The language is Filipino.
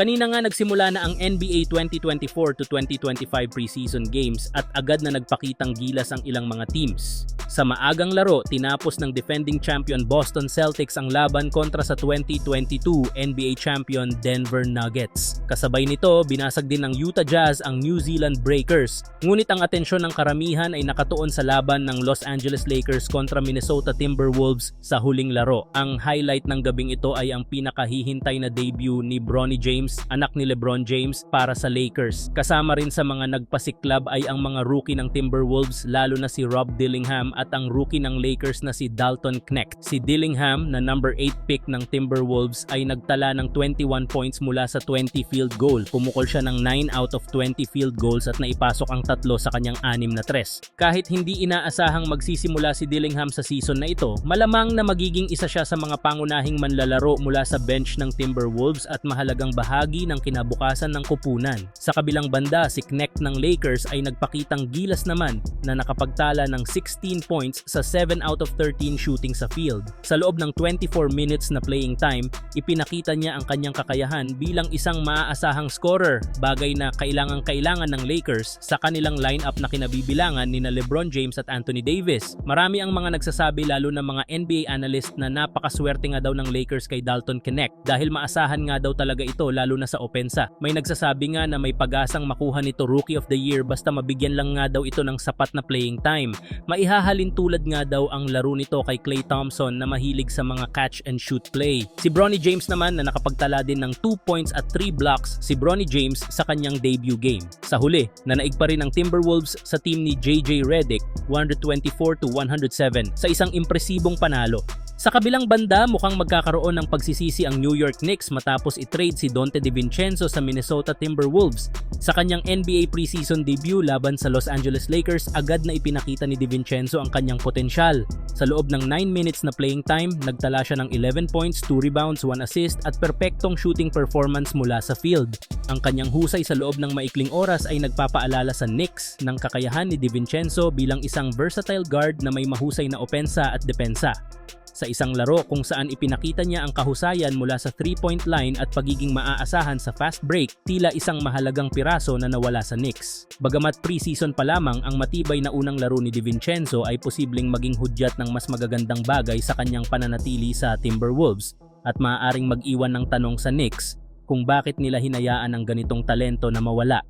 Kanina nga nagsimula na ang NBA 2024 to 2025 preseason games at agad na nagpakitang gilas ang ilang mga teams. Sa maagang laro, tinapos ng defending champion Boston Celtics ang laban kontra sa 2022 NBA champion Denver Nuggets. Kasabay nito, binasag din ng Utah Jazz ang New Zealand Breakers. Ngunit ang atensyon ng karamihan ay nakatuon sa laban ng Los Angeles Lakers kontra Minnesota Timberwolves sa huling laro. Ang highlight ng gabing ito ay ang pinakahihintay na debut ni Bronny James, anak ni LeBron James, para sa Lakers. Kasama rin sa mga nagpasiklab ay ang mga rookie ng Timberwolves lalo na si Rob Dillingham at ang rookie ng Lakers na si Dalton Knecht. Si Dillingham na number 8 pick ng Timberwolves ay nagtala ng 21 points mula sa 20 field goal. Pumukol siya ng 9 out of 20 field goals at naipasok ang tatlo sa kanyang anim na tres. Kahit hindi inaasahang magsisimula si Dillingham sa season na ito, malamang na magiging isa siya sa mga pangunahing manlalaro mula sa bench ng Timberwolves at mahalagang bahagi ng kinabukasan ng kupunan. Sa kabilang banda, si Knecht ng Lakers ay nagpakitang gilas naman na nakapagtala ng 16 points sa 7 out of 13 shooting sa field. Sa loob ng 24 minutes na playing time, ipinakita niya ang kanyang kakayahan bilang isang maaasahang scorer, bagay na kailangang-kailangan ng Lakers sa kanilang lineup na kinabibilangan ni na LeBron James at Anthony Davis. Marami ang mga nagsasabi lalo ng mga NBA analyst na napakaswerte nga daw ng Lakers kay Dalton Knecht dahil maasahan nga daw talaga ito lalo na sa opensa. May nagsasabi nga na may pag-asang makuha nito Rookie of the Year basta mabigyan lang nga daw ito ng sapat na playing time. Maihahalin tulad nga daw ang laro nito kay Klay Thompson na mahilig sa mga catch and shoot play. Si Bronny James naman na nakapagtala din ng 2 points at 3 blocks si Bronny James sa kanyang debut game. Sa huli, nanaig pa rin ang Timberwolves sa team ni JJ Redick 124 to 107 sa isang impresibong panalo. Sa kabilang banda, mukhang magkakaroon ng pagsisisi ang New York Knicks matapos i-trade si Dante DiVincenzo sa Minnesota Timberwolves. Sa kanyang NBA preseason debut laban sa Los Angeles Lakers, agad na ipinakita ni DiVincenzo ang kanyang potensyal. Sa loob ng 9 minutes na playing time, nagtala siya ng 11 points, 2 rebounds, 1 assist at perpektong shooting performance mula sa field. Ang kanyang husay sa loob ng maikling oras ay nagpapaalala sa Knicks ng kakayahan ni DiVincenzo bilang isang versatile guard na may mahusay na opensa at depensa sa isang laro kung saan ipinakita niya ang kahusayan mula sa 3-point line at pagiging maaasahan sa fast break, tila isang mahalagang piraso na nawala sa Knicks. Bagamat preseason pa lamang, ang matibay na unang laro ni DiVincenzo ay posibleng maging hudyat ng mas magagandang bagay sa kanyang pananatili sa Timberwolves at maaaring mag-iwan ng tanong sa Knicks kung bakit nila hinayaan ang ganitong talento na mawala